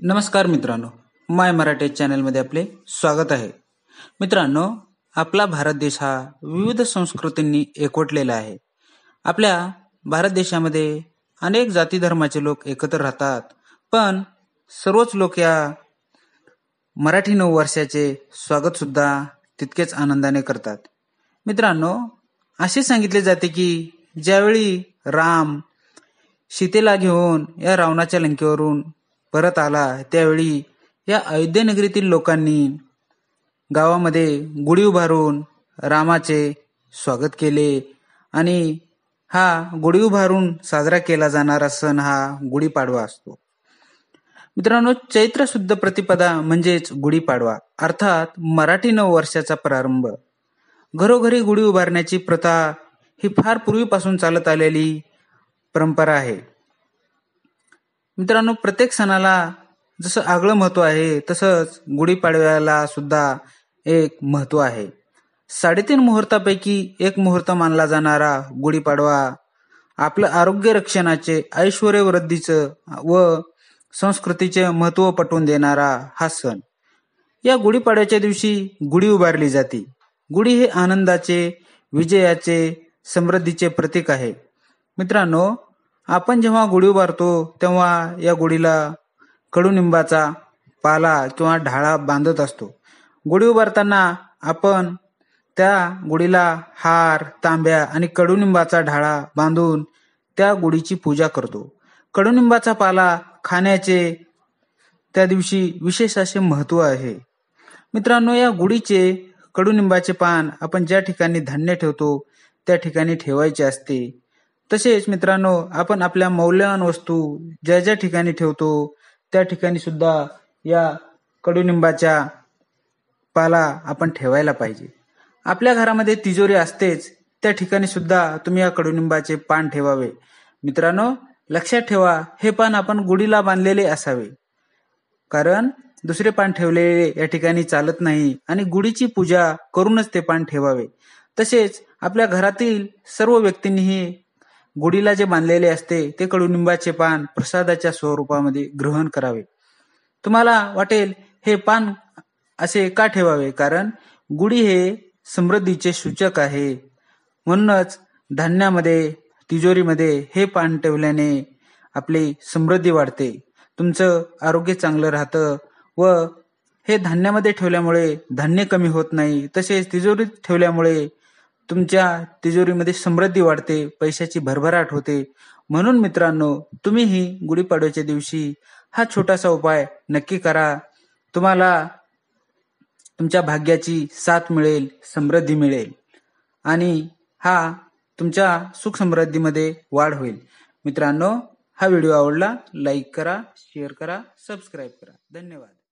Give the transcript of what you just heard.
नमस्कार मित्रांनो माय मराठी चॅनलमध्ये आपले स्वागत आहे. मित्रांनो आपला भारत देश हा विविध संस्कृतींनी एकवटलेला आहे. आपल्या भारत देशामध्ये अनेक जाती धर्माचे लोक एकत्र राहतात पण सर्वच लोक या मराठी नऊ वर्षाचे स्वागत सुद्धा तितकेच आनंदाने करतात. मित्रांनो असे सांगितले जाते की ज्यावेळी राम सीतेला घेऊन या रावणाच्या लंकेवरून परत आला त्यावेळी या अयोध्यनगरीतील लोकांनी गावामध्ये गुढी उभारून रामाचे स्वागत केले आणि हा गुढी उभारून साजरा केला जाणारा सण हा गुढीपाडवा असतो. मित्रांनो चैत्र शुद्ध प्रतिपदा म्हणजेच गुढीपाडवा अर्थात मराठी नववर्षाचा प्रारंभ. घरोघरी गुढी उभारण्याची प्रथा ही फार पूर्वीपासून चालत आलेली परंपरा आहे. मित्रांनो प्रत्येक सणाला जसं आगळं महत्त्व आहे तसंच गुढीपाडव्याला सुद्धा एक महत्त्व आहे. साडेतीन मुहूर्तापैकी एक मुहूर्त मानला जाणारा गुढीपाडवा आपलं आरोग्य रक्षणाचे ऐश्वर वृद्धीचं व संस्कृतीचे महत्त्व पटवून देणारा हा सण. या गुढीपाडव्याच्या दिवशी गुढी उभारली जाते. गुढी हे आनंदाचे विजयाचे समृद्धीचे प्रतीक आहे. मित्रांनो आपण जेव्हा गुढी उभारतो तेव्हा या गुढीला कडुनिंबाचा पाला किंवा ढाळा बांधत असतो. गुढी उभारताना आपण त्या गुढीला हार तांब्या आणि कडुनिंबाचा ढाळा बांधून त्या गुढीची पूजा करतो. कडुनिंबाचा पाला खाण्याचे त्या दिवशी विशेष असे महत्त्व आहे. मित्रांनो या गुढीचे कडुनिंबाचे पान आपण ज्या ठिकाणी धान्य ठेवतो त्या ठिकाणी ठेवायचे असते. तसेच मित्रांनो आपण आपल्या मौल्यवान वस्तू ज्या ज्या ठिकाणी ठेवतो त्या ठिकाणी सुद्धा या कडुनिंबाच्या पाला आपण ठेवायला पाहिजे. आपल्या घरामध्ये तिजोरी असतेच त्या ठिकाणी सुद्धा तुम्ही या कडुनिंबाचे पान ठेवावे. मित्रांनो लक्षात ठेवा हे पान आपण गुढीला बांधलेले असावे. कारण दुसरे पान ठेवलेले या ठिकाणी चालत नाही आणि गुढीची पूजा करूनच ते पान ठेवावे. तसेच आपल्या घरातील सर्व व्यक्तींनीही गुढीला जे बांधलेले असते ते कडुनिंबाचे पान प्रसादाच्या स्वरूपामध्ये ग्रहण करावे. तुम्हाला वाटेल हे पान असे का ठेवावे? कारण गुढी हे समृद्धीचे सूचक आहे. म्हणूनच धान्यामध्ये तिजोरीमध्ये हे पान ठेवल्याने आपली समृद्धी वाढते. तुमचं आरोग्य चांगलं राहतं व हे धान्यामध्ये ठेवल्यामुळे धान्य कमी होत नाही. तसेच तिजोरीत ठेवल्यामुळे तुमच्या तिजोरीमध्ये समृद्धी वाढते पैशाची भरभराट होते. म्हणून मित्रांनो तुम्हीही गुढीपाडव्याच्या दिवशी हा छोटासा उपाय नक्की करा. तुम्हाला तुमच्या भाग्याची साथ मिळेल समृद्धी मिळेल. आणि हा तुमच्या सुख समृद्धीमध्ये वाढ होईल. मित्रांनो हा व्हिडिओ आवडला लाईक करा शेअर करा सबस्क्राईब करा. धन्यवाद.